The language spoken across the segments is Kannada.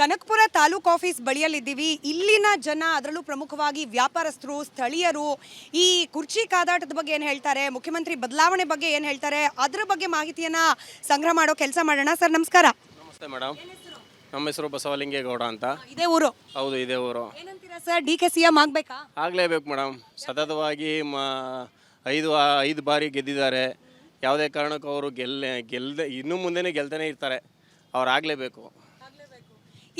ಕನಕಪುರ ತಾಲೂಕು ಆಫೀಸ್ ಬಳಿಯಲ್ಲಿದ್ದೀವಿ. ಇಲ್ಲಿನ ಜನ ಅದರಲ್ಲೂ ಪ್ರಮುಖವಾಗಿ ವ್ಯಾಪಾರಸ್ಥರು ಸ್ಥಳೀಯರು ಈ ಕುರ್ಚಿ ಕಾದಾಟದ ಬಗ್ಗೆ ಏನು ಹೇಳ್ತಾರೆ ಮುಖ್ಯಮಂತ್ರಿ ಬದಲಾವಣೆ ಬಗ್ಗೆ ಏನು ಹೇಳ್ತಾರೆ ಅದರ ಬಗ್ಗೆ ಮಾಹಿತಿಯನ್ನ ಸಂಗ್ರಹ ಮಾಡೋ ಕೆಲಸ ಮಾಡೋಣ. ಸರ್ ನಮಸ್ಕಾರ. ನಮಸ್ತೆ ಮೇಡಮ್. ನಮ್ಮ ಹೆಸರು ಬಸವಲಿಂಗೇಗೌಡ ಅಂತ. ಇದೇ ಊರು? ಹೌದು ಇದೇ ಊರು. ಏನಂತೀರಾ sir D K C M ಆಗ್ಬೇಕಾ ಆಗಲೇಬೇಕು ಮೇಡಮ್. ಸತತವಾಗಿ ಮ ಐದು ಐದು ಬಾರಿ ಗೆದ್ದಿದ್ದಾರೆ. ಯಾವುದೇ ಕಾರಣಕ್ಕೂ ಅವರು ಗೆಲ್ಲ ಗೆಲ್ಲದೆ ಇನ್ನೂ ಮುಂದೆನೇ ಗೆಲ್ತಾನೆ ಇರ್ತಾರೆ. ಅವ್ರು ಆಗಲೇಬೇಕು.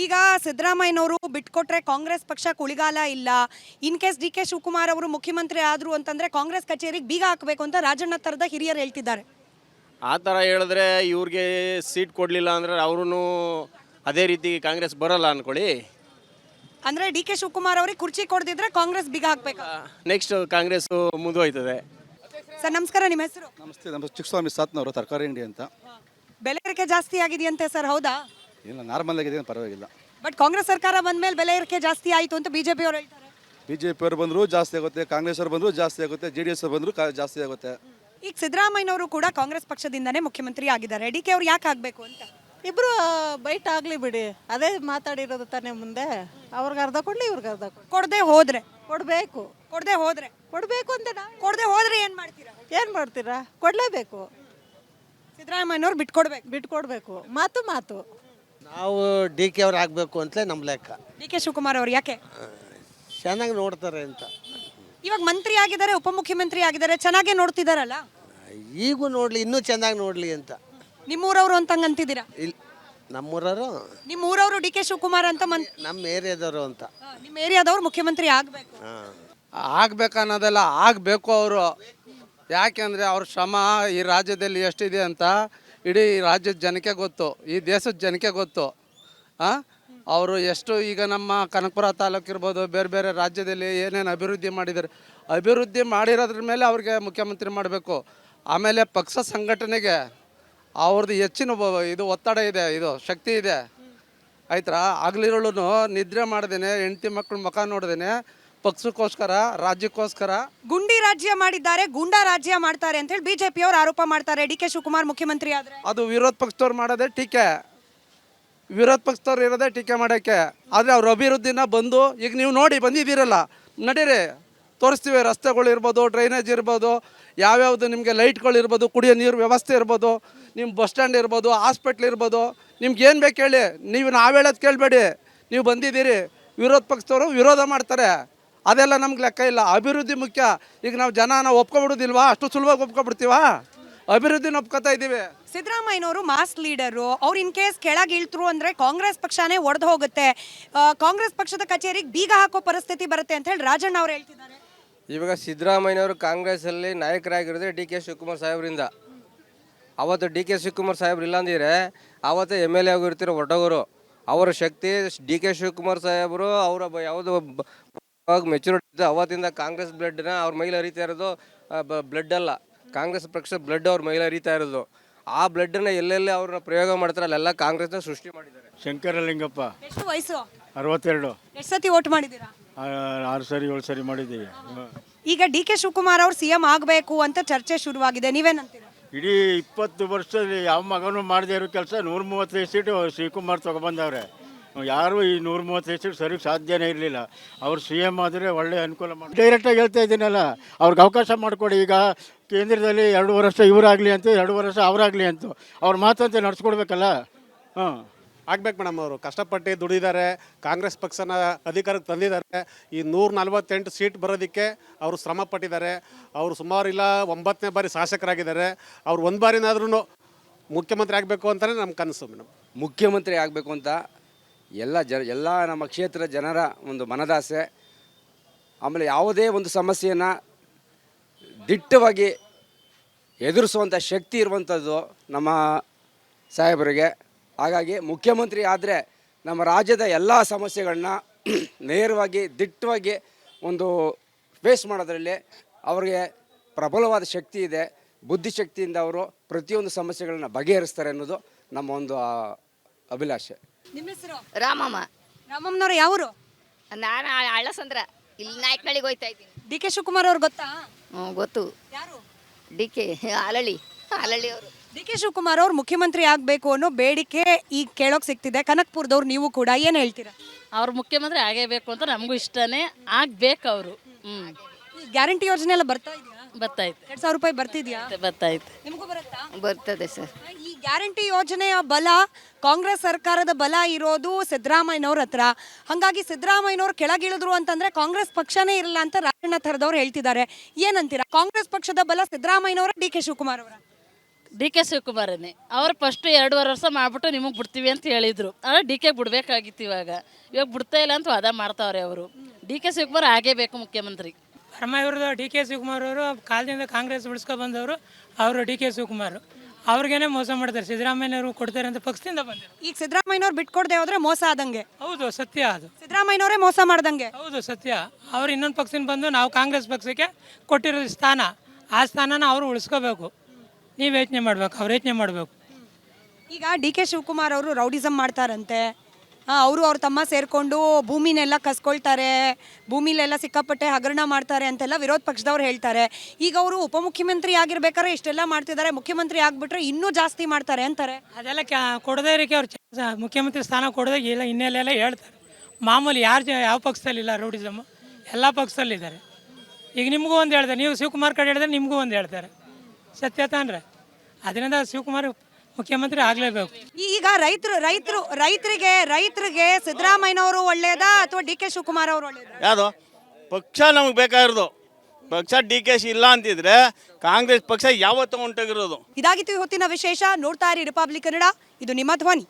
ಈಗ ಸಿದ್ದರಾಮಯ್ಯನವರು ಬಿಟ್ಕೊಟ್ರೆ ಕಾಂಗ್ರೆಸ್ ಪಕ್ಷ ಕುಳಿಗಾಲ ಇಲ್ಲ. In case D K Shivakumar ಅವರು ಮುಖ್ಯಮಂತ್ರಿ ಆದ್ರು ಅಂತಂದ್ರೆ ಕಾಂಗ್ರೆಸ್ ಕಚೇರಿಗೆ ಬೀಗ ಹಾಕಬೇಕು ಅಂತ ರಾಜಣ್ಣ ತರದ ಹಿರಿಯರು ಹೇಳ್ತಿದ್ದಾರೆ. ಆ ಥರ ಹೇಳಿದ್ರೆ ಇವ್ರಿಗೆ ಸೀಟ್ ಕೊಡಲಿಲ್ಲ ಅಂದರೆ ಅವ್ರೂ ಅದೇ ರೀತಿ ಕಾಂಗ್ರೆಸ್ ಬರಲ್ಲ ಅಂದ್ಕೊಳ್ಳಿ ಅಂದ್ರೆ ಡಿ ಕೆ ಶಿವಕುಮಾರ್ ಅವ್ರಿಗೆ ಕುರ್ಚಿ ಕೊಡದಿದ್ರೆ ಕಾಂಗ್ರೆಸ್ ಬೀಗ ಹಾಕಬೇಕು. ನೆಕ್ಸ್ಟ್ ಕಾಂಗ್ರೆಸ್ಸು ಮುಂದುವಯ್ತದೆ ಸರ್ ನಮಸ್ಕಾರ ನಿಮ್ಮ ಹೆಸರು? ನಮಸ್ತೆ ನಮ್ಮ ಚಿಕ್ಕಸ್ವಾಮಿ ಸಾತ್ನವರು ತರಕಾರಿ ಅಂಗಡಿ ಅಂತ. ಬೆಲೆ ಏರಿಕೆ ಜಾಸ್ತಿ ಆಗಿದೆಯಂತೆ ಸರ್ ಹೌದಾ? ಇಲ್ಲ ನಾರ್ಮಲ್ ಆಗಿದೆ ಏನು ಪರವಾಗಿಲ್ಲ. ಬಟ್ ಕಾಂಗ್ರೆಸ್ ಸರ್ಕಾರ ಬಂದ ಮೇಲೆ ಬೆಲೆ ಏರಿಕೆ ಜಾಸ್ತಿ ಆಯಿತು ಅಂತ ಬಿಜೆಪಿ ಅವರು ಹೇಳ್ತಾರೆ. ಬಿ ಜೆ ಪಿಯವರು ಬಂದರೂ ಜಾಸ್ತಿ ಆಗುತ್ತೆ ಕಾಂಗ್ರೆಸ್ ಅವರು ಬಂದರೂ ಜಾಸ್ತಿ ಆಗುತ್ತೆ ಜೆ ಡಿ ಎಸ್ ಬಂದರೂ ಜಾಸ್ತಿ ಆಗುತ್ತೆ. ಈಗ ಸಿದ್ದರಾಮಯ್ಯನವರು ಕೂಡ ಕಾಂಗ್ರೆಸ್ ಪಕ್ಷದಿಂದನೇ ಮುಖ್ಯಮಂತ್ರಿ ಆಗಿದ್ದಾರೆ. ಡಿ ಕೆ ಅವ್ರು ಯಾಕೆ ಆಗಬೇಕು ಅಂತ? ಇಬ್ರು ಬೈಟ್ ಆಗಲಿ ಬಿಡಿ. ಅದೇ ಮಾತಾಡಿರೋದು ತಾನೇ ಮುಂದೆ. ಅವ್ರಿಗೆ ಅರ್ಧ ಕೊಡ್ಲಿ ಇವ್ರಿಗೆ ಅರ್ಧ ಕೊಡ್ಲಿ. ಕೊಡದೆ ಹೋದ್ರೆ. ಕೊಡಬೇಕು. ಕೊಡದೆ ಹೋದ್ರೆ. ಕೊಡಬೇಕು ಅಂತ ನಾವು ಕೊಡದೆ ಹೋದ್ರೆ ಏನು ಮಾಡ್ತೀರಾ? ಏನು ಮಾಡ್ತೀರಾ? ಕೊಡಲೇಬೇಕು. ಸಿದ್ದರಾಮಯ್ಯನವ್ರು ಬಿಟ್ಕೊಡ್ಬೇಕು. ಬಿಟ್ಕೊಡ್ಬೇಕು. ಮಾತು ಮಾತು. ನಾವು ಡಿ ಕೆ ಅವ್ರು ಆಗಬೇಕು ಅಂತಲೇ ನಮ್ಮ ಲೆಕ್ಕ. ಡಿ ಕೆ ಶಿವಕುಮಾರ್ ಅವ್ರು ಯಾಕೆ? ಚೆನ್ನಾಗಿ ನೋಡ್ತಾರೆ ಅಂತ. ಇವಾಗ ಮಂತ್ರಿ ಆಗಿದ್ದಾರೆ ಉಪಮುಖ್ಯಮಂತ್ರಿ ಆಗಿದ್ದಾರೆ ಚೆನ್ನಾಗೇ ನೋಡ್ತಿದಾರಲ್ಲ? ಈಗೂ ನೋಡಲಿ ಇನ್ನೂ ಚೆನ್ನಾಗಿ ನೋಡಲಿ ಅಂತ. ನಿಮ್ಮೂರವರು ಅಂತ ಹಂಗ್ ಅಂತಿದ್ದೀರಾ? ಇಲ್ಲಿ ನಮ್ಮೂರವರು? ನಿಮ್ಮೂರವರು ಡಿ ಕೆ ಶಿವಕುಮಾರ್ ಅಂತ ಮನ್ ನಮ್ಮ ಏರಿಯಾದವರು ಅಂತ. ನಿಮ್ಮ ಏರಿಯಾದವ್ರು ಮುಖ್ಯಮಂತ್ರಿ ಆಗ್ಬೇಕು. ಅನ್ನೋದೆಲ್ಲ ಆಗ್ಬೇಕನ್ನೋದೆಲ್ಲ ಆಗಬೇಕು ಅವರು. ಯಾಕೆಂದ್ರೆ ಅವ್ರ ಶ್ರಮ ಈ ರಾಜ್ಯದಲ್ಲಿ ಎಷ್ಟಿದೆ ಅಂತ ಇಡೀ ರಾಜ್ಯದ ಜನಕ್ಕೆ ಗೊತ್ತು, ಈ ದೇಶದ ಜನಕ್ಕೆ ಗೊತ್ತು. ಅವರು ಎಷ್ಟು ಈಗ ನಮ್ಮ ಕನಕಪುರ ತಾಲೂಕು ಇರ್ಬೋದು, ಬೇರೆ ಬೇರೆ ರಾಜ್ಯದಲ್ಲಿ ಏನೇನು ಅಭಿವೃದ್ಧಿ ಮಾಡಿದ್ದಾರೆ, ಅಭಿವೃದ್ಧಿ ಮಾಡಿರೋದ್ರ ಮೇಲೆ ಅವ್ರಿಗೆ ಮುಖ್ಯಮಂತ್ರಿ ಮಾಡಬೇಕು. ಆಮೇಲೆ ಪಕ್ಷ ಸಂಘಟನೆಗೆ ಅವ್ರದ್ದು ಹೆಚ್ಚಿನ ಇದು ಒತ್ತಡ ಇದೆ, ಇದು ಶಕ್ತಿ ಇದೆ. ಆಯ್ತಾ ಆಗ್ಲಿರೋಳು ನಿದ್ರೆ ಮಾಡ್ದೇನೆ, ಹೆಂಡತಿ ಮಕ್ಕಳು ಮುಖ ನೋಡ್ದೇನೆ ಪಕ್ಷಕ್ಕೋಸ್ಕರ ರಾಜ್ಯಕ್ಕೋಸ್ಕರ. ಗುಂಡಿ ರಾಜ್ಯ ಮಾಡಿದ್ದಾರೆ ಗುಂಡಾ ರಾಜ್ಯ ಮಾಡ್ತಾರೆ ಅಂತ ಹೇಳಿ ಬಿಜೆಪಿ ಅವರು ಆರೋಪ ಮಾಡ್ತಾರೆ. ಡಿ ಕೆ ಶಿವಕುಮಾರ್ ಮುಖ್ಯಮಂತ್ರಿ ಆದ್ರೆ. ಅದು ವಿರೋಧ ಪಕ್ಷದವ್ರು ಮಾಡೋದೇ ಟೀಕೆ. ವಿರೋಧ ಪಕ್ಷದವ್ರು ಇರೋದೇ ಟೀಕೆ ಮಾಡೋಕ್ಕೆ. ಆದರೆ ಅವ್ರ ಅಭಿವೃದ್ಧಿನ ಬಂದು ಈಗ ನೀವು ನೋಡಿ ಬಂದಿದ್ದೀರಲ್ಲ ನಡೀರಿ. ತೋರಿಸ್ತೀವಿ ರಸ್ತೆಗಳು ಇರ್ಬೋದು ಡ್ರೈನೇಜ್ ಇರ್ಬೋದು ಯಾವ್ಯಾವುದು ನಿಮಗೆ ಲೈಟ್ಗಳು ಇರ್ಬೋದು ಕುಡಿಯೋ ನೀರು ವ್ಯವಸ್ಥೆ ಇರ್ಬೋದು ನಿಮ್ಮ ಬಸ್ ಸ್ಟ್ಯಾಂಡ್ ಇರ್ಬೋದು ಹಾಸ್ಪಿಟ್ಲ್ ಇರ್ಬೋದು ನಿಮ್ಗೆ ಏನು ಬೇಕು ಹೇಳಿ. ನೀವು ನಾವು ಹೇಳೋದು ಕೇಳಬೇಡಿ. ನೀವು ಬಂದಿದ್ದೀರಿ. ವಿರೋಧ ಪಕ್ಷದವರು ವಿರೋಧ ಮಾಡ್ತಾರೆ. ಅದೆಲ್ಲ ನಮ್ಗೆ ಲೆಕ್ಕ ಇಲ್ಲ. ಅಭಿವೃದ್ಧಿ ಮುಖ್ಯ. ಈಗ ನಾವು ಜನ ನಾವು ಒಪ್ಕೊಬಿಡೋದಿಲ್ವಾ? ಅಷ್ಟು ಸುಲಭವಾಗಿ ಒಪ್ಕೊಬಿಡ್ತೀವಾ? ಅಭಿವೃದ್ಧಿನ ಒಪ್ಕೋತಾ ಇದ್ದೀವಿ. ಸಿದ್ದರಾಮಯ್ಯನವರು ಮಾಸ್ ಲೀಡರು ಅವ್ರು ಇನ್ ಕೇಸ್ ಕೆಳಗೆ ಇಳ್ತರು ಅಂದ್ರೆ ಕಾಂಗ್ರೆಸ್ ಪಕ್ಷನೇ ಒಡೆದು ಹೋಗುತ್ತೆ. ಆ, ಕಾಂಗ್ರೆಸ್ ಪಕ್ಷದ ಕಚೇರಿಗೆ ಬೀಗ ಹಾಕೋ ಪರಿಸ್ಥಿತಿ ಬರುತ್ತೆ ಅಂತ ಹೇಳಿ ರಾಜಣ್ಣ ಅವ್ರು ಹೇಳ್ತಿದ್ದಾರೆ. ಇವಾಗ ಸಿದ್ದರಾಮಯ್ಯನವರು ಕಾಂಗ್ರೆಸ್ಸಲ್ಲಿ ನಾಯಕರಾಗಿರೋದೇ ಡಿ ಕೆ ಶಿವಕುಮಾರ್ ಸಾಹೇಬರಿಂದ. ಅವತ್ತು ಡಿ ಕೆ ಶಿವಕುಮಾರ್ ಸಾಹೇಬ್ರು ಇಲ್ಲಾಂದಿದ್ರೆ ಆವತ್ತು ಎಂ ಎಲ್ ಎ ಆಗಿರ್ತಿರೋ ಹೊರಟೋಗರು. ಅವರ ಶಕ್ತಿ ಡಿ ಕೆ ಶಿವಕುಮಾರ್ ಸಾಹೇಬರು ಅವರ ಬ- ಯಾವುದು ಮೆಚುರಿಟಿ ಇತ್ತು ಅವತ್ತಿಂದ ಕಾಂಗ್ರೆಸ್ ಬ್ಲಡ್ನ ಅವ್ರ ಮೈಲಿ ಹರಿತಾ ಇರೋದು ಬ್ಲಡ್ ಅಲ್ಲ. ಕಾಂಗ್ರೆಸ್ ಪಕ್ಷ ಬ್ಲಡ್ ಅವ್ರ ಮೈಲಿ ಹರಿತಾ ಇರೋದು. ಆ ಬ್ಲಡ್ನ ಎಲ್ಲೆಲ್ಲಿ ಅವ್ರನ್ನ ಪ್ರಯೋಗ ಮಾಡ್ತಾರೆ ಅಲ್ಲೆಲ್ಲ ಕಾಂಗ್ರೆಸ್ನ ಸೃಷ್ಟಿ ಮಾಡಿದ್ದಾರೆ. ಶಂಕರಲಿಂಗಪ್ಪ ಎಷ್ಟು ವಯಸ್ಸು? ಅರವತ್ತೆರಡು. ಎಷ್ಟು ಸತಿ ಓಟ್ ಮಾಡಿದ್ದೀರಾ? ಆ- ಆರು ಸರಿ ಏಳು ಸರಿ ಮಾಡಿದ್ದೀವಿ. ಈಗ ಡಿ ಕೆ ಶಿವಕುಮಾರ್ ಅವ್ರು ಸಿ ಎಂ ಆಗಬೇಕು ಅಂತ ಚರ್ಚೆ ಶುರುವಾಗಿದೆ. ನೀವೇನಂತೀರಾ? ಇಡೀ ಇಪ್ಪತ್ತು ವರ್ಷದಲ್ಲಿ ಯಾವ ಮಗನೂ ಮಾಡದೇ ಇರೋ ಕೆಲಸ ನೂರ ಮೂವತ್ತೈದು ಸೀಟು ಶಿವಕುಮಾರ್ ತೊಗೊಬಂದವ್ರೆ ಯಾರು ಈ ನೂರ ಮೂವತ್ತು ಸೀಟ್ ಸರಿ ಸಾಧ್ಯನೇ ಇರಲಿಲ್ಲ. ಅವ್ರು ಸಿ ಎಂ ಆದರೆ ಒಳ್ಳೆ ಅನುಕೂಲ ಮಾಡಿ ಡೈರೆಕ್ಟಾಗಿ ಹೇಳ್ತಾ ಇದ್ದೀನಲ್ಲ ಅವ್ರಿಗೆ ಅವಕಾಶ ಮಾಡಿಕೊಡಿ. ಈಗ ಕೇಂದ್ರದಲ್ಲಿ ಎರಡು ವರ್ಷ ಇವರಾಗಲಿ ಅಂತ ಎರಡು ವರ್ಷ ಅವರಾಗಲಿ ಅಂತ. ಅವ್ರ ಮಾತಂತೆ ನಡ್ಸ್ಕೊಡ್ಬೇಕಲ್ಲ? ಹಾಂ. ಆಗ್ಬೇಕು ಮೇಡಮ್ ಅವರು. ಕಷ್ಟಪಟ್ಟು ದುಡಿದಾರೆ ಕಾಂಗ್ರೆಸ್ ಪಕ್ಷನ ಅಧಿಕಾರಕ್ಕೆ ತಂದಿದ್ದಾರೆ. ಈ ನೂರ ನಲ್ವತ್ತೆಂಟು ಸೀಟ್ ಬರೋದಕ್ಕೆ ಅವರು ಶ್ರಮ ಪಟ್ಟಿದ್ದಾರೆ. ಅವರು ಸುಮಾರು ಇಲ್ಲ ಒಂಬತ್ತನೇ ಬಾರಿ ಶಾಸಕರಾಗಿದ್ದಾರೆ. ಅವ್ರು ಒಂದು ಬಾರಿನಾದ್ರೂ ಮುಖ್ಯಮಂತ್ರಿ ಆಗಬೇಕು ಅಂತಲೇ ನಮ್ಮ ಕನಸು ಮೇಡಮ್. ಮುಖ್ಯಮಂತ್ರಿ ಆಗಬೇಕು ಅಂತ ಎಲ್ಲ ಜ ಎಲ್ಲ ನಮ್ಮ ಕ್ಷೇತ್ರ ಜನರ ಒಂದು ಮನದಾಸೆ. ಆಮೇಲೆ ಯಾವುದೇ ಒಂದು ಸಮಸ್ಯೆಯನ್ನು ದಿಟ್ಟವಾಗಿ ಎದುರಿಸುವಂಥ ಶಕ್ತಿ ಇರುವಂಥದ್ದು ನಮ್ಮ ಸಾಹೇಬರಿಗೆ. ಹಾಗಾಗಿ ಮುಖ್ಯಮಂತ್ರಿ ಆದರೆ ನಮ್ಮ ರಾಜ್ಯದ ಎಲ್ಲ ಸಮಸ್ಯೆಗಳನ್ನ ನೇರವಾಗಿ ದಿಟ್ಟವಾಗಿ ಒಂದು ಫೇಸ್ ಮಾಡೋದ್ರಲ್ಲಿ ಅವರಿಗೆ ಪ್ರಬಲವಾದ ಶಕ್ತಿ ಇದೆ. ಬುದ್ಧಿಶಕ್ತಿಯಿಂದ ಅವರು ಪ್ರತಿಯೊಂದು ಸಮಸ್ಯೆಗಳನ್ನ ಬಗೆಹರಿಸ್ತಾರೆ ಅನ್ನೋದು ನಮ್ಮ ಒಂದು ಅಭಿಲಾಷೆ. ನಿಮ್ಮ ಹೆಸರು? ರಾಮಮ್ಮ. ರಾಮಮ್ಮನವ್ರು ಯಾವರು? ನಾನು ಅಳಸಂದ್ರ ಇಲ್ಲಿ ನಾಯಕನಳ್ಳಿಗೆ ಹೋಯ್ತಾ ಇದ್ದೀನಿ. ಡಿ ಕೆ ಶಿವಕುಮಾರ್ ಅವ್ರು ಗೊತ್ತಾ? ಹ್ಞೂ ಗೊತ್ತು. ಯಾರು? ಡಿ ಕೆ ಅಲಳಿ ಅಲಳಿ ಅವರು. ಡಿ ಕೆ ಶಿವಕುಮಾರ್ ಅವ್ರು ಮುಖ್ಯಮಂತ್ರಿ ಆಗಬೇಕು ಅನ್ನೋ ಬೇಡಿಕೆ ಈಗ ಕೇಳೋಕ್ ಸಿಗ್ತಿದೆ ಕನಕ್ಪುರದವ್ರು ನೀವು ಕೂಡ ಏನು ಹೇಳ್ತೀರಾ? ಅವ್ರು ಮುಖ್ಯಮಂತ್ರಿ ಆಗೇ ಬೇಕು ಅಂತ ನಮಗೂ ಇಷ್ಟನೇ. ಆಗ್ಬೇಕು ಅವರು. ಹ್ಞೂ ಈ ಗ್ಯಾರಂಟಿ ಯೋಜನೆ ಎಲ್ಲ ಬರ್ತಾ ಇದೆಯಾ? ಬತ್ತೈತೆ ಎರಡು ಸಾವಿರ ರೂಪಾಯಿ ಬರ್ತಿದ್ಯಾ? ಬತ್ತೈತೆ ನಿಮಗೂ ಬರುತ್ತಾ? ಬರ್ತದೆ ಸರ್. ಗ್ಯಾರಂಟಿ ಯೋಜನೆಯ ಬಲ ಕಾಂಗ್ರೆಸ್ ಸರ್ಕಾರದ ಬಲ ಇರೋದು ಸಿದ್ದರಾಮಯ್ಯನವ್ರ ಹತ್ರ. ಹಾಗಾಗಿ ಸಿದ್ದರಾಮಯ್ಯನವ್ರು ಕೆಳಗಿಳಿದ್ರು ಅಂತಂದ್ರೆ ಕಾಂಗ್ರೆಸ್ ಪಕ್ಷನೇ ಇರಲ್ಲ ಅಂತ ರಾಜಣ್ಣ ಥರದವ್ರು ಹೇಳ್ತಿದ್ದಾರೆ. ಏನಂತೀರಾ? ಕಾಂಗ್ರೆಸ್ ಪಕ್ಷದ ಬಲ ಸಿದ್ದರಾಮಯ್ಯನವರ ಡಿ ಕೆ ಶಿವಕುಮಾರ್ ಅವರ? ಡಿ ಕೆ ಶಿವಕುಮಾರನೇ. ಅವ್ರು ಫಸ್ಟ್ ಎರಡೂವರೆ ವರ್ಷ ಮಾಡ್ಬಿಟ್ಟು ನಿಮಗೆ ಬಿಡ್ತೀವಿ ಅಂತ ಹೇಳಿದ್ರು. ಆದರೆ ಡಿ ಕೆ ಬಿಡ್ಬೇಕಾಗಿತ್ತು ಇವಾಗ. ಇವಾಗ ಬಿಡ್ತಾ ಇಲ್ಲ ಅಂತ ವಾದ ಮಾಡ್ತಾವ್ರೆ ಅವರು. ಡಿ ಕೆ ಶಿವಕುಮಾರ್ ಆಗೇ ಬೇಕು ಮುಖ್ಯಮಂತ್ರಿ. ಪರಮ ಇವ್ರದ್ದು ಡಿ ಕೆ ಶಿವಕುಮಾರ್ ಅವರು ಕಾಲದಿಂದ ಕಾಂಗ್ರೆಸ್ ಬಿಡಿಸ್ಕೊ ಬಂದವರು ಅವರು ಡಿ ಕೆ ಶಿವಕುಮಾರ್. ಅವ್ರಿಗೇನೆ ಮೋಸ ಮಾಡ್ತಾರೆ. ಸಿದ್ದರಾಮಯ್ಯನವರು ಕೊಡ್ತಾರೆ ಅಂತ ಪಕ್ಷದಿಂದ ಬಂದರು ಈಗ ಸಿದ್ದರಾಮಯ್ಯನವ್ರು ಬಿಟ್ಕೊಡ್ದೆ ಹೋದ್ರೆ ಮೋಸ ಆದಂಗೆ. ಹೌದು ಸತ್ಯ ಅದು. ಸಿದ್ದರಾಮಯ್ಯನವರೇ ಮೋಸ ಮಾಡ್ದಂಗೆ. ಹೌದು ಸತ್ಯ. ಅವ್ರು ಇನ್ನೊಂದು ಪಕ್ಷದಿಂದ ಬಂದು ನಾವು ಕಾಂಗ್ರೆಸ್ ಪಕ್ಷಕ್ಕೆ ಕೊಟ್ಟಿರೋ ಸ್ಥಾನ. ಆ ಸ್ಥಾನನ ಅವರು ಉಳಿಸ್ಕೋಬೇಕು. ನೀವು ಯೋಚನೆ ಮಾಡ್ಬೇಕು ಅವ್ರು ಯೋಚನೆ ಮಾಡಬೇಕು. ಈಗ ಡಿ ಕೆ ಶಿವಕುಮಾರ್ ಅವರು ರೌಡಿಸಮ್ ಮಾಡ್ತಾರಂತೆ. ಅವರು ಅವ್ರ ತಮ್ಮ ಸೇರಿಕೊಂಡು ಭೂಮಿನೆಲ್ಲ ಕಸ್ಕೊಳ್ತಾರೆ, ಭೂಮಿಲೆಲ್ಲ ಸಿಕ್ಕಾಪಟ್ಟೆ ಹಗರಣ ಮಾಡ್ತಾರೆ ಅಂತೆಲ್ಲ ವಿರೋಧ ಪಕ್ಷದವ್ರು ಹೇಳ್ತಾರೆ. ಈಗ ಅವರು ಉಪಮುಖ್ಯಮಂತ್ರಿ ಆಗಿರ್ಬೇಕಾದ್ರೆ ಇಷ್ಟೆಲ್ಲ ಮಾಡ್ತಿದ್ದಾರೆ, ಮುಖ್ಯಮಂತ್ರಿ ಆಗಿಬಿಟ್ರೆ ಇನ್ನೂ ಜಾಸ್ತಿ ಮಾಡ್ತಾರೆ ಅಂತಾರೆ. ಅದೆಲ್ಲ ಕೊಡದೇ ಇರಕ್ಕೆ ಅವ್ರು ಮುಖ್ಯಮಂತ್ರಿ ಸ್ಥಾನ ಕೊಡದೇ ಇಲ್ಲ ಹಿನ್ನೆಲೆಲ್ಲ ಹೇಳ್ತಾರೆ. ಮಾಮೂಲಿ ಯಾರು ಯಾವ ಪಕ್ಷದಲ್ಲಿಲ್ಲ ರೂಢಿಸಮ್? ಎಲ್ಲ ಪಕ್ಷದಲ್ಲಿದ್ದಾರೆ ಈಗ ನಿಮಗೂ ಒಂದು ಹೇಳ್ತಾರೆ ನೀವು ಶಿವಕುಮಾರ್ ಕಡೆ ಹೇಳಿದ್ರೆ ನಿಮಗೂ ಒಂದು ಹೇಳ್ತಾರೆ. ಸತ್ಯ ತಾನ್ರೆ? ಅದರಿಂದ ಶಿವಕುಮಾರ್ ಮುಖ್ಯಮಂತ್ರಿ ಆಗಲೇಬೇಕು. ಈಗ ರೈತರು ರೈತರು ರೈತರಿಗೆ ರೈತರಿಗೆ ಸಿದ್ದರಾಮಯ್ಯನವರು ಒಳ್ಳೇದಾ ಅಥವಾ ಡಿ ಕೆ ಶಿವಕುಮಾರ್ ಅವರು ಒಳ್ಳೇದಾ? ಯಾವುದು? ಪಕ್ಷ ನಮಗೆ ಬೇಕಾಗಿರೋದು. ಪಕ್ಷ ಡಿ ಕೆ ಶಿ ಇಲ್ಲ ಅಂತಿದ್ರೆ ಕಾಂಗ್ರೆಸ್ ಪಕ್ಷ ಯಾವತ್ತೂ ಹೊಂಟೋಗಿರೋದು ಇದಾಗಿತ್ತು ಇವತ್ತಿನ ವಿಶೇಷ. ನೋಡ್ತಾ ಇರಿ ರಿಪಬ್ಲಿಕ್ ಕನ್ನಡ. ಇದು ನಿಮ್ಮ ಧ್ವನಿ.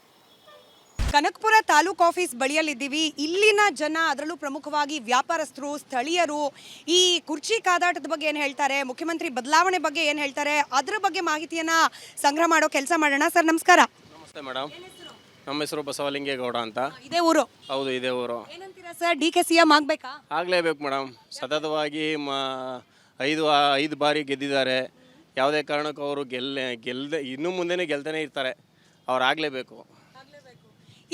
ಕನಕಪುರ ತಾಲೂಕು ಆಫೀಸ್ ಬಳಿಯಲ್ಲಿದ್ದೀವಿ. ಇಲ್ಲಿನ ಜನ ಅದರಲ್ಲೂ ಪ್ರಮುಖವಾಗಿ ವ್ಯಾಪಾರಸ್ಥರು ಸ್ಥಳೀಯರು ಈ ಕುರ್ಚಿ ಕಾದಾಟದ ಬಗ್ಗೆ ಏನು ಹೇಳ್ತಾರೆ ಮುಖ್ಯಮಂತ್ರಿ ಬದಲಾವಣೆ ಬಗ್ಗೆ ಏನು ಹೇಳ್ತಾರೆ ಅದರ ಬಗ್ಗೆ ಮಾಹಿತಿಯನ್ನು ಸಂಗ್ರಹ ಮಾಡೋ ಕೆಲಸ ಮಾಡೋಣ. ಸರ್ ನಮಸ್ಕಾರ. ನಮಸ್ತೆ ಮೇಡಮ್. ನಮ್ಮ ಹೆಸರು ಬಸವಲಿಂಗೇಗೌಡ ಅಂತ. ಇದೇ ಊರು? ಹೌದು ಇದೇ ಊರು. ಏನಂತೀರಾ sir D K C M ಆಗ್ಬೇಕಾ ಆಗಲೇಬೇಕು ಮೇಡಮ್. ಸತತವಾಗಿ ಮ ಐದು ಐದು ಬಾರಿ ಗೆದ್ದಿದ್ದಾರೆ. ಯಾವುದೇ ಕಾರಣಕ್ಕೂ ಅವರು ಗೆಲ್ಲ ಗೆಲ್ದೆ ಇನ್ನು ಮುಂದೆನೇ ಗೆಲ್ತಾನೆ ಇರ್ತಾರೆ. ಅವ್ರು ಆಗಲೇಬೇಕು.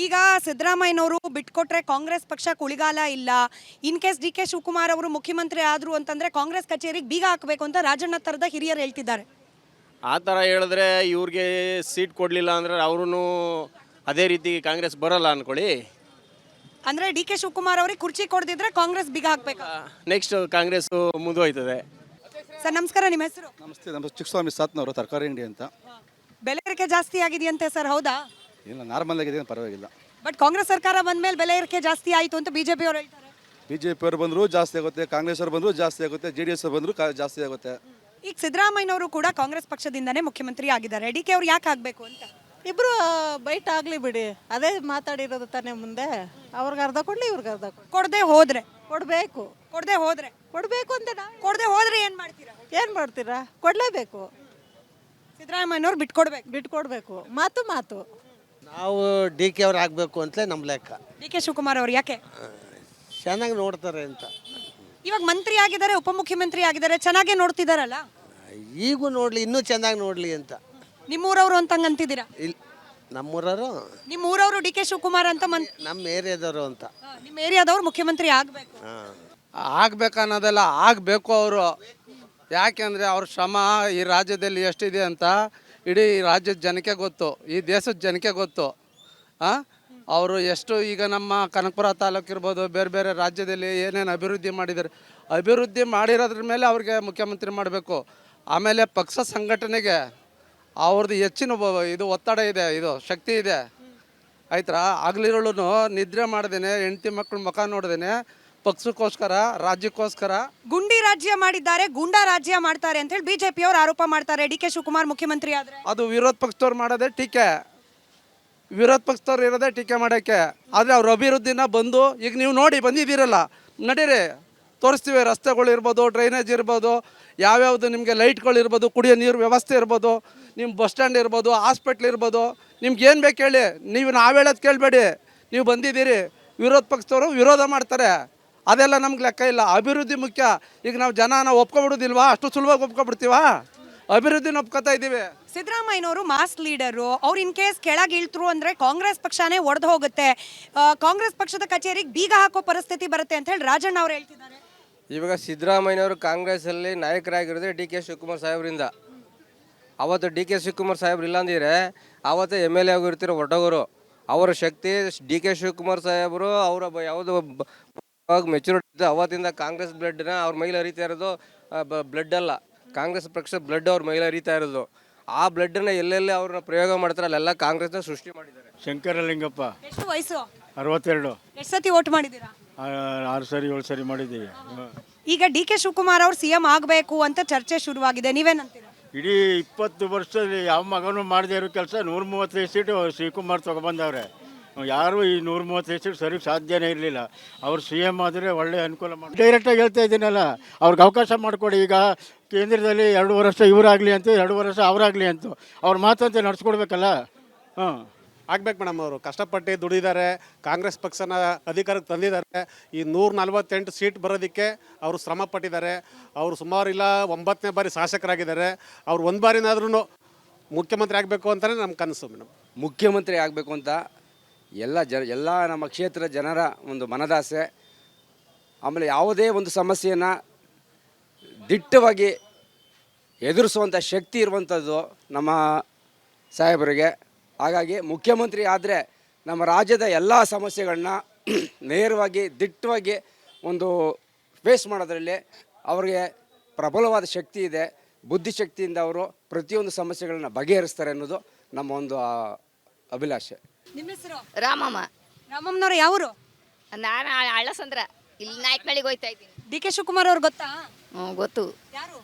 ಈಗ ಸಿದ್ದರಾಮಯ್ಯನವರು ಬಿಟ್ಕೊಟ್ರೆ ಕಾಂಗ್ರೆಸ್ ಪಕ್ಷ ಕುಳಿಗಾಲ ಇಲ್ಲ. In case D K Shivakumar ಅವರು ಮುಖ್ಯಮಂತ್ರಿ ಆದ್ರು ಅಂತಂದ್ರೆ ಕಾಂಗ್ರೆಸ್ ಕಚೇರಿಗೆ ಬೀಗ ಹಾಕಬೇಕು ಅಂತ ರಾಜಣ್ಣ ತರದ ಹಿರಿಯರು ಹೇಳ್ತಿದ್ದಾರೆ. ಆ ಥರ ಹೇಳಿದ್ರೆ ಇವ್ರಿಗೆ ಸೀಟ್ ಕೊಡಲಿಲ್ಲ ಅಂದ್ರೆ ಅವ್ರೂ ಅದೇ ರೀತಿ ಕಾಂಗ್ರೆಸ್ ಬರಲ್ಲ ಅನ್ಕೊಳ್ಳಿ. ಅಂದ್ರೆ ಡಿ ಕೆ ಶಿವಕುಮಾರ್ ಅವರಿಗೆ ಕುರ್ಚಿ ಕೊಡದಿದ್ರೆ ಕಾಂಗ್ರೆಸ್ ಬೀಗ ಹಾಕ್ಬೇಕು? ನೆಕ್ಸ್ಟ್ ಕಾಂಗ್ರೆಸ್ ಮುಂದುವಯ್ತದೆ ಸರ್ ನಮಸ್ಕಾರ ನಿಮ್ಮ ಹೆಸರು? ನಮಸ್ತೆ ನಮಸ್ತೆ. ಚಿಕ್ಕಸ್ವಾಮಿ ಸಾತ್ನವರು ತರಕಾರಿ ಅಂಗಡಿ ಅಂತ. ಬೆಲೆ ಏರಿಕೆ ಜಾಸ್ತಿ ಆಗಿದೆಯಂತೆ ಸರ್ ಹೌದಾ? ಇಲ್ಲ ನಾರ್ಮಲ್ ಆಗಿದೆ ಪರವಾಗಿಲ್ಲ. ಬಟ್ ಕಾಂಗ್ರೆಸ್ ಸರ್ಕಾರ ಬಂದ್ಮೇಲೆ ಬೆಲೆ ಏರಿಕೆ ಜಾಸ್ತಿ ಆಯಿತು ಅಂತ ಬಿಜೆಪಿ ಅವರು ಹೇಳ್ತಾರೆ. ಬಿ ಜೆ ಪಿಯವರು ಬಂದರೂ ಜಾಸ್ತಿ ಆಗುತ್ತೆ ಕಾಂಗ್ರೆಸ್ ಅವರು ಬಂದರೂ ಜಾಸ್ತಿ ಆಗುತ್ತೆ ಜೆ ಡಿ ಎಸ್ ಬಂದರೂ ಜಾಸ್ತಿ ಆಗುತ್ತೆ. ಈಗ ಸಿದ್ದರಾಮಯ್ಯನವರು ಕೂಡ ಕಾಂಗ್ರೆಸ್ ಪಕ್ಷದಿಂದನೇ ಮುಖ್ಯಮಂತ್ರಿ ಆಗಿದ್ದಾರೆ. ಡಿ ಕೆ ಅವ್ರು ಯಾಕೆ ಆಗಬೇಕು ಅಂತ? ಇಬ್ಬರು ಬೈಟ್ ಆಗಲಿ ಬಿಡಿ. ಅದೇ ಮಾತಾಡಿರೋದು ತಾನೇ ಮುಂದೆ. ಅವ್ರಿಗೆ ಅರ್ಧ ಕೊಡಲಿ ಇವ್ರಿಗೆ ಅರ್ಧ ಕೊಡಿ ಕೊಡದೆ ಹೋದ್ರೆ. ಕೊಡಬೇಕು. ಕೊಡದೆ ಹೋದ್ರೆ. ಕೊಡಬೇಕು ಅಂತ ನಾವು ಕೊಡದೆ ಹೋದ್ರೆ ಏನು ಮಾಡ್ತೀರಾ? ಏನು ಮಾಡ್ತೀರಾ? ಕೊಡಲೇಬೇಕು. ಸಿದ್ದರಾಮಯ್ಯನವ್ರು ಬಿಟ್ಕೊಡ್ಬೇಕು. ಬಿಟ್ಕೊಡ್ಬೇಕು. ಮಾತು ಮಾತು. ನಾವು ಡಿ ಕೆ ಅವ್ರು ಆಗಬೇಕು ಅಂತಲೇ ನಮ್ಮ ಲೆಕ್ಕ. ಡಿ ಕೆ ಶಿವಕುಮಾರ್ ಅವ್ರು ಯಾಕೆ? ಚೆನ್ನಾಗಿ ನೋಡ್ತಾರೆ ಅಂತ. ಇವಾಗ ಮಂತ್ರಿ ಆಗಿದ್ದಾರೆ ಉಪಮುಖ್ಯಮಂತ್ರಿ ಆಗಿದ್ದಾರೆ ಚೆನ್ನಾಗೇ ನೋಡ್ತಿದಾರಲ್ಲ? ಈಗೂ ನೋಡಲಿ ಇನ್ನೂ ಚೆನ್ನಾಗಿ ನೋಡಲಿ ಅಂತ. ನಿಮ್ಮೂರವರು ಅಂತ ಅಂತಿದ್ದೀರಾ ಇಲ್ಲಿ ನಮ್ಮೂರವರು? ನಿಮ್ಮೂರವರು ಡಿ ಕೆ ಶಿವಕುಮಾರ್ ಅಂತ ಮನ್ ನಮ್ಮ ಏರಿಯಾದವರು ಅಂತ. ನಿಮ್ಮ ಏರಿಯಾದವ್ರು ಮುಖ್ಯಮಂತ್ರಿ ಆಗ್ಬೇಕು. ಆಗ್ಬೇಕು ಆಗ್ಬೇಕನ್ನೋದೆಲ್ಲ ಆಗಬೇಕು ಅವರು. ಯಾಕೆಂದರೆ ಅವ್ರ ಶ್ರಮ ಈ ರಾಜ್ಯದಲ್ಲಿ ಎಷ್ಟಿದೆ ಅಂತ ಇಡೀ ರಾಜ್ಯದ ಜನಕ್ಕೆ ಗೊತ್ತು, ಈ ದೇಶದ ಜನಕ್ಕೆ ಗೊತ್ತು. ಅವರು ಎಷ್ಟು ಈಗ ನಮ್ಮ ಕನಕಪುರ ತಾಲೂಕು ಇರ್ಬೋದು, ಬೇರೆ ಬೇರೆ ರಾಜ್ಯದಲ್ಲಿ ಏನೇನು ಅಭಿವೃದ್ಧಿ ಮಾಡಿದ್ದಾರೆ. ಅಭಿವೃದ್ಧಿ ಮಾಡಿರೋದ್ರ ಮೇಲೆ ಅವ್ರಿಗೆ ಮುಖ್ಯಮಂತ್ರಿ ಮಾಡಬೇಕು. ಆಮೇಲೆ ಪಕ್ಷ ಸಂಘಟನೆಗೆ ಅವ್ರದ್ದು ಹೆಚ್ಚಿನ ಇದು ಒತ್ತಡ ಇದೆ, ಇದು ಶಕ್ತಿ ಇದೆ. ಆಯ್ತಾ ಆಗ್ಲಿರೋಳು ನಿದ್ರೆ ಮಾಡ್ದೇನೆ ಹೆಂಡತಿ ಮಕ್ಕಳು ಮುಖ ನೋಡ್ದೇನೆ. ಪಕ್ಷಕ್ಕೋಸ್ಕರ ರಾಜ್ಯಕ್ಕೋಸ್ಕರ. ಗುಂಡಿ ರಾಜ್ಯ ಮಾಡಿದ್ದಾರೆ ಗುಂಡಾ ರಾಜ್ಯ ಮಾಡ್ತಾರೆ ಅಂತ ಹೇಳಿ ಬಿಜೆಪಿ ಅವರು ಆರೋಪ ಮಾಡ್ತಾರೆ. ಡಿ ಕೆ ಶಿವಕುಮಾರ್ ಮುಖ್ಯಮಂತ್ರಿ ಆದ್ರೆ. ಅದು ವಿರೋಧ ಪಕ್ಷದವ್ರು ಮಾಡೋದೇ ಟೀಕೆ. ವಿರೋಧ ಪಕ್ಷದವ್ರು ಇರೋದೇ ಟೀಕೆ ಮಾಡೋಕ್ಕೆ. ಆದರೆ ಅವ್ರ ಅಭಿವೃದ್ಧಿನ ಬಂದು ಈಗ ನೀವು ನೋಡಿ ಬಂದಿದ್ದೀರಲ್ಲ. ನಡೀರಿ. ತೋರಿಸ್ತೀವಿ ರಸ್ತೆಗಳು ಇರ್ಬೋದು ಡ್ರೈನೇಜ್ ಇರ್ಬೋದು ಯಾವ್ಯಾವುದು ನಿಮಗೆ ಲೈಟ್ಗಳು ಇರ್ಬೋದು ಕುಡಿಯೋ ನೀರು ವ್ಯವಸ್ಥೆ ಇರ್ಬೋದು ನಿಮ್ಮ ಬಸ್ ಸ್ಟ್ಯಾಂಡ್ ಇರ್ಬೋದು ಹಾಸ್ಪಿಟ್ಲ್ ಇರ್ಬೋದು. ನಿಮ್ಗೆ ಏನು ಬೇಕು ಹೇಳಿ. ನೀವು ನಾವು ಹೇಳೋದು ಕೇಳಬೇಡಿ. ನೀವು ಬಂದಿದ್ದೀರಿ. ವಿರೋಧ ಪಕ್ಷದವರು ವಿರೋಧ ಮಾಡ್ತಾರೆ. ಅದೆಲ್ಲ ನಮ್ಗೆ ಲೆಕ್ಕ ಇಲ್ಲ. ಅಭಿವೃದ್ಧಿ ಮುಖ್ಯ. ಈಗ ನಾವು ಜನ ನಾವು ಒಪ್ಕೊಬಿಡೋದಿಲ್ವಾ? ಅಷ್ಟು ಸುಲಭವಾಗಿ ಒಪ್ಕೊಬಿಡ್ತೀವಾ? ಅಭಿವೃದ್ಧಿನ ಒಪ್ಕೋತಾ ಇದ್ದೀವಿ. ಸಿದ್ದರಾಮಯ್ಯನವರು ಮಾಸ್ ಲೀಡರು ಅವ್ರು ಇನ್ ಕೇಸ್ ಕೆಳಗೆ ಇಳ್ತರು ಅಂದ್ರೆ ಕಾಂಗ್ರೆಸ್ ಪಕ್ಷನೇ ಒಡೆದು ಹೋಗುತ್ತೆ. ಕಾಂಗ್ರೆಸ್ ಪಕ್ಷದ ಕಚೇರಿಗೆ ಬೀಗ ಹಾಕೋ ಪರಿಸ್ಥಿತಿ ಬರುತ್ತೆ ಅಂತ ಹೇಳಿ ರಾಜಣ್ಣ ಅವ್ರು ಹೇಳ್ತಿದ್ದಾರೆ. ಇವಾಗ ಸಿದ್ದರಾಮಯ್ಯನವರು ಕಾಂಗ್ರೆಸ್ಸಲ್ಲಿ ನಾಯಕರಾಗಿರೋದೇ ಡಿ ಕೆ ಶಿವಕುಮಾರ್ ಸಾಹೇಬರಿಂದ. ಅವತ್ತು ಡಿ ಕೆ ಶಿವಕುಮಾರ್ ಸಾಹೇಬ್ರು ಇಲ್ಲಾಂದಿದ್ರೆ ಆವತ್ತು ಎಂ ಎಲ್ ಎ ಆಗಿರ್ತಿರೋ ಹೊರಟೋಗರು. ಅವರ ಶಕ್ತಿ ಡಿ ಕೆ ಶಿವಕುಮಾರ್ ಸಾಹೇಬರು ಅವರ ಬ- ಯಾವುದು ಮೆಚುರಿಟಿ ಇದ್ದು ಅವತ್ತಿಂದ ಕಾಂಗ್ರೆಸ್ ಬ್ಲಡ್ನ ಅವ್ರ ಮೈಲಿ ಹರಿತಾ ಇರೋದು ಬ್ಲಡ್ ಅಲ್ಲ. ಕಾಂಗ್ರೆಸ್ ಪಕ್ಷ ಬ್ಲಡ್ ಅವ್ರ ಮೈಲಿ ಹರಿತಾ ಇರೋದು. ಆ ಬ್ಲಡ್ನ ಎಲ್ಲೆಲ್ಲಿ ಅವ್ರನ್ನ ಪ್ರಯೋಗ ಮಾಡ್ತಾರೆ ಅಲ್ಲೆಲ್ಲ ಕಾಂಗ್ರೆಸ್ನ ಸೃಷ್ಟಿ ಮಾಡಿದ್ದಾರೆ. ಶಂಕರಲಿಂಗಪ್ಪ ಎಷ್ಟು ವಯಸ್ಸು? ಅರವತ್ತೆರಡು. ಎಷ್ಟು ಸತಿ ಓಟ್ ಮಾಡಿದ್ದೀರಾ? ಆ, ಆರು ಸರಿ ಏಳು ಸರಿ ಮಾಡಿದ್ದೀವಿ. ಈಗ ಡಿ ಕೆ ಶಿವಕುಮಾರ್ ಅವ್ರು ಸಿ ಎಂ ಆಗಬೇಕು ಅಂತ ಚರ್ಚೆ ಶುರುವಾಗಿದೆ. ನೀವೇನಂತೀರಾ? ಇಡೀ ಇಪ್ಪತ್ತು ವರ್ಷದಲ್ಲಿ ಯಾವ ಮಗನೂ ಮಾಡದೇ ಇರೋ ಕೆಲಸ ನೂರ ಮೂವತ್ತೈದು ಸೀಟು ಶಿವಕುಮಾರ್ ತೊಗೊಬಂದವ್ರೆ ಯಾರು ಈ ನೂರ ಮೂವತ್ತು ಸೀಟ್ ಸರಿ ಸಾಧ್ಯನೇ ಇರಲಿಲ್ಲ. ಅವ್ರು ಸಿ ಎಂ ಆದರೆ ಒಳ್ಳೆ ಅನುಕೂಲ ಮಾಡಿ ಡೈರೆಕ್ಟಾಗಿ ಹೇಳ್ತಾ ಇದ್ದೀನಲ್ಲ ಅವ್ರಿಗೆ ಅವಕಾಶ ಮಾಡಿಕೊಡಿ. ಈಗ ಕೇಂದ್ರದಲ್ಲಿ ಎರಡು ವರ್ಷ ಇವರಾಗಲಿ ಅಂತ ಎರಡು ವರ್ಷ ಅವರಾಗಲಿ ಅಂತ. ಅವ್ರ ಮಾತಂತೆ ನಡೆಸ್ಕೊಡ್ಬೇಕಲ್ಲ? ಹಾಂ. ಆಗ್ಬೇಕು ಮೇಡಮ್ ಅವರು. ಕಷ್ಟಪಟ್ಟು ದುಡಿದಾರೆ ಕಾಂಗ್ರೆಸ್ ಪಕ್ಷನ ಅಧಿಕಾರಕ್ಕೆ ತಂದಿದ್ದಾರೆ. ಈ ನೂರ ನಲ್ವತ್ತೆಂಟು ಸೀಟ್ ಬರೋದಕ್ಕೆ ಅವರು ಶ್ರಮ ಪಟ್ಟಿದ್ದಾರೆ. ಅವರು ಸುಮಾರು ಇಲ್ಲ ಒಂಬತ್ತನೇ ಬಾರಿ ಶಾಸಕರಾಗಿದ್ದಾರೆ. ಅವ್ರು ಒಂದು ಬಾರಿನಾದ್ರೂ ಮುಖ್ಯಮಂತ್ರಿ ಆಗಬೇಕು ಅಂತಲೇ ನಮ್ಮ ಕನಸು ಮೇಡಮ್. ಮುಖ್ಯಮಂತ್ರಿ ಆಗಬೇಕು ಅಂತ ಎಲ್ಲ ಜ ಎಲ್ಲ ನಮ್ಮ ಕ್ಷೇತ್ರದ ಜನರ ಒಂದು ಮನದಾಸೆ. ಆಮೇಲೆ ಯಾವುದೇ ಒಂದು ಸಮಸ್ಯೆಯನ್ನು ದಿಟ್ಟವಾಗಿ ಎದುರಿಸುವಂಥ ಶಕ್ತಿ ಇರುವಂಥದ್ದು ನಮ್ಮ ಸಾಹೇಬರಿಗೆ. ಹಾಗಾಗಿ ಮುಖ್ಯಮಂತ್ರಿ ಆದರೆ ನಮ್ಮ ರಾಜ್ಯದ ಎಲ್ಲ ಸಮಸ್ಯೆಗಳನ್ನ ನೇರವಾಗಿ, ದಿಟ್ಟವಾಗಿ ಒಂದು ಫೇಸ್ ಮಾಡೋದ್ರಲ್ಲಿ ಅವರಿಗೆ ಪ್ರಬಲವಾದ ಶಕ್ತಿ ಇದೆ. ಬುದ್ಧಿಶಕ್ತಿಯಿಂದ ಅವರು ಪ್ರತಿಯೊಂದು ಸಮಸ್ಯೆಗಳನ್ನ ಬಗೆಹರಿಸ್ತಾರೆ ಅನ್ನೋದು ನಮ್ಮ ಒಂದು ಅಭಿಲಾಷೆ. ನಿಮ್ಮ ಹೆಸರು? ರಾಮಮ್ಮ. ರಾಮಮ್ಮನವ್ರು ಯಾವರು? ನಾನು ಅಳ್ಳಸಂದ್ರ ಇಲ್ಲಿ ನಾಯಕನಳ್ಳಿಗೆ ಹೋಯ್ತಾ ಇದ್ದೀನಿ. ಡಿ ಕೆ ಶಿವಕುಮಾರ್ ಅವ್ರು ಗೊತ್ತಾ? ಹ್ಞೂ ಗೊತ್ತು. ಯಾರು?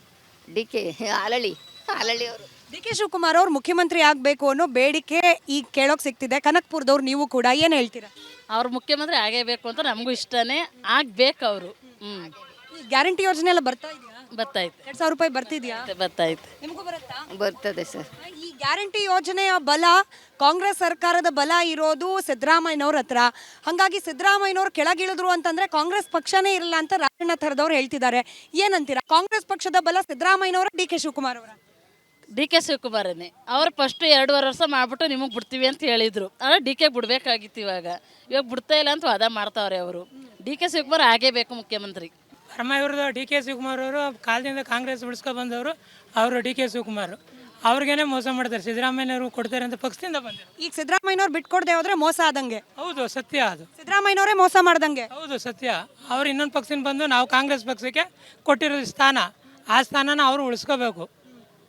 ಡಿ ಕೆ ಅಲಳಿ ಅಲಳಿ ಅವರು. ಡಿ ಕೆ ಶಿವಕುಮಾರ್ ಅವ್ರು ಮುಖ್ಯಮಂತ್ರಿ ಆಗಬೇಕು ಅನ್ನೋ ಬೇಡಿಕೆ ಈಗ ಕೇಳೋಕೆ ಸಿಗ್ತಿದೆ. ಕನಕ್ಪುರದವ್ರು ನೀವು ಕೂಡ ಏನು ಹೇಳ್ತೀರಾ? ಅವ್ರು ಮುಖ್ಯಮಂತ್ರಿ ಆಗೇಬೇಕು ಅಂತ ನಮಗೂ ಇಷ್ಟನೇ. ಆಗ್ಬೇಕು ಅವರು. ಹ್ಞೂ ಈ ಗ್ಯಾರಂಟಿ ಯೋಜನೆ ಎಲ್ಲ ಬರ್ತಾ ಇದೆಯಾ? ಬರ್ತೈತೆ ಎರಡ್ ಸಾವಿರ ರೂಪಾಯಿ ಬರ್ತಿದ್ಯಾ? ಬರ್ತೈತೆ ನಿಮಗೂ ಬರುತ್ತಾ? ಬರ್ತದೆ ಸರ್. ಗ್ಯಾರಂಟಿ ಯೋಜನೆಯ ಬಲ ಕಾಂಗ್ರೆಸ್ ಸರ್ಕಾರದ ಬಲ ಇರೋದು ಸಿದ್ದರಾಮಯ್ಯನವ್ರ ಹತ್ರ. ಹಾಗಾಗಿ ಸಿದ್ದರಾಮಯ್ಯನವ್ರು ಕೆಳಗಿಳಿದ್ರು ಅಂತಂದ್ರೆ ಕಾಂಗ್ರೆಸ್ ಪಕ್ಷನೇ ಇರಲ್ಲ ಅಂತ ರಾಜಣ್ಣ ಥರದವ್ರು ಹೇಳ್ತಿದ್ದಾರೆ. ಏನಂತೀರಾ? ಕಾಂಗ್ರೆಸ್ ಪಕ್ಷದ ಬಲ ಸಿದ್ದರಾಮಯ್ಯನವರ ಡಿ ಕೆ ಶಿವಕುಮಾರ್ ಅವರ? ಡಿ ಕೆ ಶಿವಕುಮಾರನೇ. ಅವ್ರು ಫಸ್ಟ್ ಎರಡೂವರೆ ವರ್ಷ ಮಾಡ್ಬಿಟ್ಟು ನಿಮಗೆ ಬಿಡ್ತೀವಿ ಅಂತ ಹೇಳಿದ್ರು. ಆದರೆ ಡಿ ಕೆ ಬಿಡಬೇಕಾಗಿತ್ತು ಇವಾಗ. ಇವಾಗ ಬಿಡ್ತಾ ಇಲ್ಲ ಅಂತ ವಾದ ಮಾಡ್ತಾವ್ರೆ ಅವರು. ಡಿ ಕೆ ಶಿವಕುಮಾರ್ ಆಗೇಬೇಕು ಮುಖ್ಯಮಂತ್ರಿ. ಪರಮ ಇವ್ರದ್ದು ಡಿ ಕೆ ಶಿವಕುಮಾರ್ ಅವರು ಕಾಲದಿಂದ ಕಾಂಗ್ರೆಸ್ ಬಿಡಿಸ್ಕೊ ಬಂದವರು ಅವರು ಡಿ ಕೆ ಶಿವಕುಮಾರ್. ಅವ್ರಿಗೇನೆ ಮೋಸ ಮಾಡ್ತಾರೆ. ಸಿದ್ದರಾಮಯ್ಯನವರು ಕೊಡ್ತಾರೆ ಅಂತ ಪಕ್ಷದಿಂದ ಬಂದಿರೋ ಈಗ ಸಿದ್ಧರಾಮಯ್ಯನವ ಬಿಟ್ಟು ಕೊಡದೆ ಹೋದ್ರೆ ಮೋಸ ಆದಂಗೆ. ಹೌದು ಸತ್ಯ ಅದು. ಸಿದ್ದರಾಮಯ್ಯನವರೇ ಮೋಸ ಮಾಡ್ದಂಗೆ. ಹೌದು ಸತ್ಯ. ಅವ್ರು ಇನ್ನೊಂದು ಪಕ್ಷದಿಂದ ಬಂದು ನಾವು ಕಾಂಗ್ರೆಸ್ ಪಕ್ಷಕ್ಕೆ ಕೊಟ್ಟಿರೋ ಸ್ಥಾನ. ಆ ಸ್ಥಾನನ ಅವರು ಉಳಿಸ್ಕೋಬೇಕು.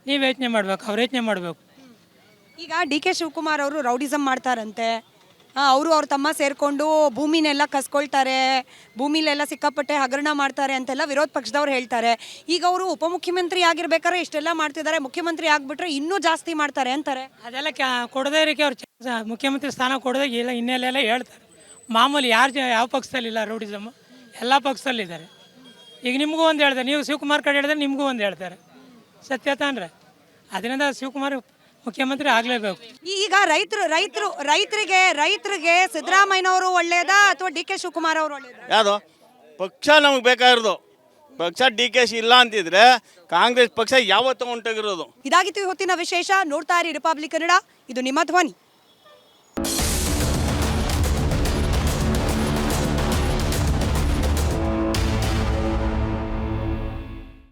ನೀವು ಯೋಚನೆ ಮಾಡ್ಬೇಕು ಅವ್ರು ಯೋಚನೆ ಮಾಡಬೇಕು. ಈಗ ಡಿ ಕೆ ಶಿವಕುಮಾರ್ ಅವರು ರೌಡಿಸಮ್ ಮಾಡ್ತಾರಂತೆ. ಅವರು ಅವ್ರ ತಮ್ಮ ಸೇರಿಕೊಂಡು ಭೂಮಿನೆಲ್ಲ ಕಸ್ಕೊಳ್ತಾರೆ, ಭೂಮಿಲೆಲ್ಲ ಸಿಕ್ಕಾಪಟ್ಟೆ ಹಗರಣ ಮಾಡ್ತಾರೆ ಅಂತೆಲ್ಲ ವಿರೋಧ ಪಕ್ಷದವ್ರು ಹೇಳ್ತಾರೆ. ಈಗ ಅವರು ಉಪಮುಖ್ಯಮಂತ್ರಿ ಆಗಿರ್ಬೇಕಾದ್ರೆ ಇಷ್ಟೆಲ್ಲ ಮಾಡ್ತಿದ್ದಾರೆ, ಮುಖ್ಯಮಂತ್ರಿ ಆಗಿಬಿಟ್ರೆ ಇನ್ನೂ ಜಾಸ್ತಿ ಮಾಡ್ತಾರೆ ಅಂತಾರೆ. ಅದೆಲ್ಲ ಕೊಡದೇ ಇರೋಕೆ ಅವ್ರು ಮುಖ್ಯಮಂತ್ರಿ ಸ್ಥಾನ ಕೊಡೋದಾಗ ಇಲ್ಲ ಹಿನ್ನೆಲೆಯೆಲ್ಲ ಹೇಳ್ತಾರೆ. ಮಾಮೂಲಿ ಯಾರು ಯಾವ ಪಕ್ಷದಲ್ಲಿಲ್ಲ ರೌಡಿಸಮ್ ಎಲ್ಲ ಪಕ್ಷದಲ್ಲಿದ್ದಾರೆ. ಈಗ ನಿಮಗೂ ಒಂದು ಹೇಳ್ತಾರೆ ನೀವು ಶಿವಕುಮಾರ್ ಕಡೆ ಹೇಳಿದ್ರೆ ನಿಮಗೂ ಒಂದು ಹೇಳ್ತಾರೆ. ಸತ್ಯ ತಾನ್ರೆ? ಅದರಿಂದ ಶಿವಕುಮಾರ್ ಮುಖ್ಯಮಂತ್ರಿ ಆಗಲೇಬೇಕು. ಈಗ ರೈತರು ರೈತರು ರೈತರಿಗೆ ರೈತರಿಗೆ ಸಿದ್ದರಾಮಯ್ಯನವರು ಒಳ್ಳೇದಾ ಅಥವಾ ಡಿ ಕೆ ಶಿವಕುಮಾರ್ ಅವರು ಒಳ್ಳೇದಾ? ಯಾವುದು? ಪಕ್ಷ ನಮಗೆ ಬೇಕಾಗಿರೋದು. ಪಕ್ಷ ಡಿ ಕೆ ಶಿ ಇಲ್ಲ ಅಂತಿದ್ರೆ ಕಾಂಗ್ರೆಸ್ ಪಕ್ಷ ಯಾವತ್ತೂ ಹೊಂಟೋಗಿರೋದು ಇದಾಗಿತ್ತು ಇವತ್ತಿನ ವಿಶೇಷ. ನೋಡ್ತಾ ಇರಿ ರಿಪಬ್ಲಿಕ್ ಕನ್ನಡ. ಇದು ನಿಮ್ಮ ಧ್ವನಿ.